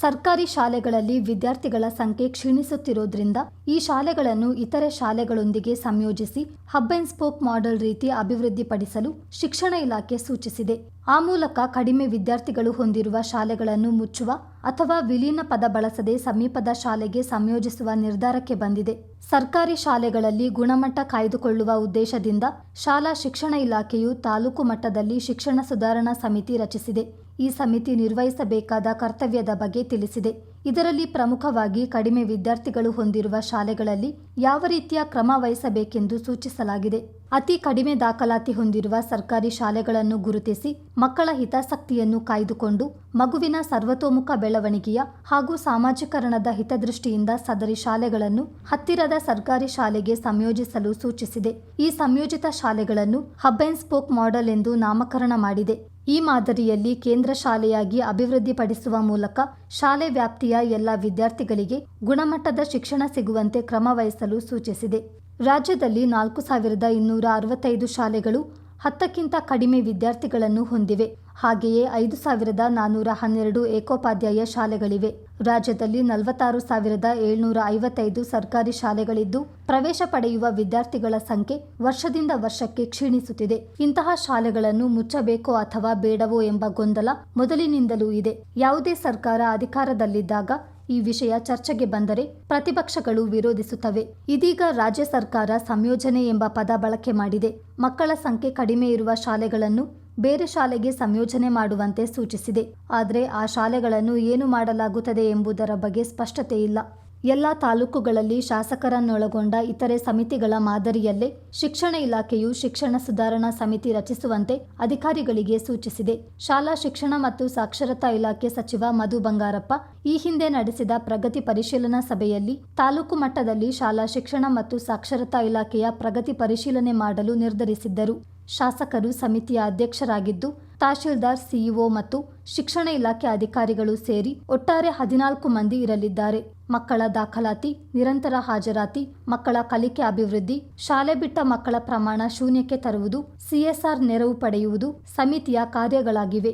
ಸರ್ಕಾರಿ ಶಾಲೆಗಳಲ್ಲಿ ವಿದ್ಯಾರ್ಥಿಗಳ ಸಂಖ್ಯೆ ಕ್ಷೀಣಿಸುತ್ತಿರುವುದರಿಂದ ಈ ಶಾಲೆಗಳನ್ನು ಇತರೆ ಶಾಲೆಗಳೊಂದಿಗೆ ಸಂಯೋಜಿಸಿ ಹಬ್ ಅಂಡ್ ಸ್ಪೋಕ್ ಮಾಡೆಲ್ ರೀತಿ ಅಭಿವೃದ್ಧಿಪಡಿಸಲು ಶಿಕ್ಷಣ ಇಲಾಖೆ ಸೂಚಿಸಿದೆ. ಆ ಮೂಲಕ ಕಡಿಮೆ ವಿದ್ಯಾರ್ಥಿಗಳು ಹೊಂದಿರುವ ಶಾಲೆಗಳನ್ನು ಮುಚ್ಚುವ ಅಥವಾ ವಿಲೀನ ಪದ ಬಳಸದೆ ಸಮೀಪದ ಶಾಲೆಗೆ ಸಂಯೋಜಿಸುವ ನಿರ್ಧಾರಕ್ಕೆ ಬಂದಿದೆ. ಸರ್ಕಾರಿ ಶಾಲೆಗಳಲ್ಲಿ ಗುಣಮಟ್ಟ ಕಾಯ್ದುಕೊಳ್ಳುವ ಉದ್ದೇಶದಿಂದ ಶಾಲಾ ಶಿಕ್ಷಣ ಇಲಾಖೆಯು ತಾಲೂಕು ಮಟ್ಟದಲ್ಲಿ ಶಿಕ್ಷಣ ಸುಧಾರಣಾ ಸಮಿತಿ ರಚಿಸಿದೆ. ಈ ಸಮಿತಿ ನಿರ್ವಹಿಸಬೇಕಾದ ಕರ್ತವ್ಯದ ಬಗ್ಗೆ ತಿಳಿಸಿದೆ. ಇದರಲ್ಲಿ ಪ್ರಮುಖವಾಗಿ ಕಡಿಮೆ ವಿದ್ಯಾರ್ಥಿಗಳು ಹೊಂದಿರುವ ಶಾಲೆಗಳಲ್ಲಿ ಯಾವ ರೀತಿಯ ಕ್ರಮ ವಹಿಸಬೇಕೆಂದು ಸೂಚಿಸಲಾಗಿದೆ. ಅತಿ ಕಡಿಮೆ ದಾಖಲಾತಿ ಹೊಂದಿರುವ ಸರ್ಕಾರಿ ಶಾಲೆಗಳನ್ನು ಗುರುತಿಸಿ ಮಕ್ಕಳ ಹಿತಾಸಕ್ತಿಯನ್ನು ಕಾಯ್ದುಕೊಂಡು ಮಗುವಿನ ಸರ್ವತೋಮುಖ ಬೆಳವಣಿಗೆಯ ಹಾಗೂ ಸಾಮಾಜೀಕರಣದ ಹಿತದೃಷ್ಟಿಯಿಂದ ಸದರಿ ಶಾಲೆಗಳನ್ನು ಹತ್ತಿರದ ಸರ್ಕಾರಿ ಶಾಲೆಗೆ ಸಂಯೋಜಿಸಲು ಸೂಚಿಸಿದೆ. ಈ ಸಂಯೋಜಿತ ಶಾಲೆಗಳನ್ನು ಹಬ್ ಸ್ಪೋಕ್ ಮಾಡೆಲ್ ಎಂದು ನಾಮಕರಣ ಮಾಡಿದೆ. ಈ ಮಾದರಿಯಲ್ಲಿ ಕೇಂದ್ರ ಶಾಲೆಯಾಗಿ ಅಭಿವೃದ್ಧಿಪಡಿಸುವ ಮೂಲಕ ಶಾಲೆ ವ್ಯಾಪ್ತಿಯ ಎಲ್ಲ ವಿದ್ಯಾರ್ಥಿಗಳಿಗೆ ಗುಣಮಟ್ಟದ ಶಿಕ್ಷಣ ಸಿಗುವಂತೆ ಕ್ರಮ ವಹಿಸಲು ಸೂಚಿಸಿದೆ. ರಾಜ್ಯದಲ್ಲಿ ನಾಲ್ಕು ಸಾವಿರದ ಇನ್ನೂರ ಅರವತ್ತೈದು ಶಾಲೆಗಳು ಹತ್ತಕ್ಕಿಂತ ಕಡಿಮೆ ವಿದ್ಯಾರ್ಥಿಗಳನ್ನು ಹೊಂದಿವೆ. ಹಾಗೆಯೇ ಐದು ಸಾವಿರದ ನಾನ್ನೂರ ಹನ್ನೆರಡು ಏಕೋಪಾಧ್ಯಾಯ ಶಾಲೆಗಳಿವೆ. ರಾಜ್ಯದಲ್ಲಿ ನಲವತ್ತಾರು ಸಾವಿರದ ಏಳ್ನೂರ ಐವತ್ತೈದು ಸರ್ಕಾರಿ ಶಾಲೆಗಳಿದ್ದು, ಪ್ರವೇಶ ಪಡೆಯುವ ವಿದ್ಯಾರ್ಥಿಗಳ ಸಂಖ್ಯೆ ವರ್ಷದಿಂದ ವರ್ಷಕ್ಕೆ ಕ್ಷೀಣಿಸುತ್ತಿದೆ. ಇಂತಹ ಶಾಲೆಗಳನ್ನು ಮುಚ್ಚಬೇಕೋ ಅಥವಾ ಬೇಡವೋ ಎಂಬ ಗೊಂದಲ ಮೊದಲಿನಿಂದಲೂ ಇದೆ. ಯಾವುದೇ ಸರ್ಕಾರ ಅಧಿಕಾರದಲ್ಲಿದ್ದಾಗ ಈ ವಿಷಯ ಚರ್ಚೆಗೆ ಬಂದರೆ ಪ್ರತಿಪಕ್ಷಗಳು ವಿರೋಧಿಸುತ್ತವೆ. ಇದೀಗ ರಾಜ್ಯ ಸರ್ಕಾರ ಸಂಯೋಜನೆ ಎಂಬ ಪದ ಬಳಕೆ ಮಾಡಿದೆ. ಮಕ್ಕಳ ಸಂಖ್ಯೆ ಕಡಿಮೆ ಇರುವ ಶಾಲೆಗಳನ್ನು ಬೇರೆ ಶಾಲೆಗೆ ಸಂಯೋಜನೆ ಮಾಡುವಂತೆ ಸೂಚಿಸಿದೆ. ಆದರೆ ಆ ಶಾಲೆಗಳನ್ನು ಏನು ಮಾಡಲಾಗುತ್ತದೆ ಎಂಬುದರ ಬಗ್ಗೆ ಸ್ಪಷ್ಟತೆ ಇಲ್ಲ. ಎಲ್ಲ ತಾಲೂಕುಗಳಲ್ಲಿ ಶಾಸಕರನ್ನೊಳಗೊಂಡ ಇತರೆ ಸಮಿತಿಗಳ ಮಾದರಿಯಲ್ಲೇ ಶಿಕ್ಷಣ ಇಲಾಖೆಯು ಶಿಕ್ಷಣ ಸುಧಾರಣಾ ಸಮಿತಿ ರಚಿಸುವಂತೆ ಅಧಿಕಾರಿಗಳಿಗೆ ಸೂಚಿಸಿದೆ. ಶಾಲಾ ಶಿಕ್ಷಣ ಮತ್ತು ಸಾಕ್ಷರತಾ ಇಲಾಖೆ ಸಚಿವ ಮಧು ಬಂಗಾರಪ್ಪ ಈ ಹಿಂದೆ ನಡೆಸಿದ ಪ್ರಗತಿ ಪರಿಶೀಲನಾ ಸಭೆಯಲ್ಲಿ ತಾಲೂಕು ಮಟ್ಟದಲ್ಲಿ ಶಾಲಾ ಶಿಕ್ಷಣ ಮತ್ತು ಸಾಕ್ಷರತಾ ಇಲಾಖೆಯ ಪ್ರಗತಿ ಪರಿಶೀಲನೆ ಮಾಡಲು ನಿರ್ಧರಿಸಿದ್ದರು. ಶಾಸಕರು ಸಮಿತಿಯ ಅಧ್ಯಕ್ಷರಾಗಿದ್ದು ತಹಶೀಲ್ದಾರ್, ಸಿಇಒ ಮತ್ತು ಶಿಕ್ಷಣ ಇಲಾಖೆ ಅಧಿಕಾರಿಗಳು ಸೇರಿ ಒಟ್ಟಾರೆ ಹದಿನಾಲ್ಕು ಮಂದಿ ಇರಲಿದ್ದಾರೆ. ಮಕ್ಕಳ ದಾಖಲಾತಿ, ನಿರಂತರ ಹಾಜರಾತಿ, ಮಕ್ಕಳ ಕಲಿಕೆ ಅಭಿವೃದ್ಧಿ, ಶಾಲೆ ಬಿಟ್ಟ ಮಕ್ಕಳ ಪ್ರಮಾಣ ಶೂನ್ಯಕ್ಕೆ ತರುವುದು, ಸಿಎಸ್ಆರ್ ನೆರವು ಪಡೆಯುವುದು ಸಮಿತಿಯ ಕಾರ್ಯಗಳಾಗಿವೆ.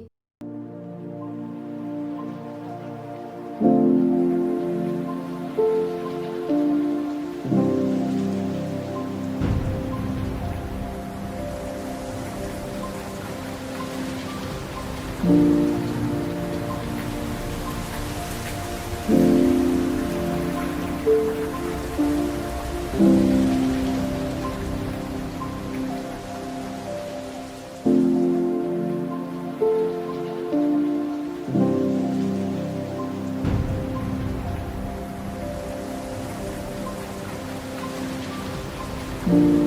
thank mm -hmm. you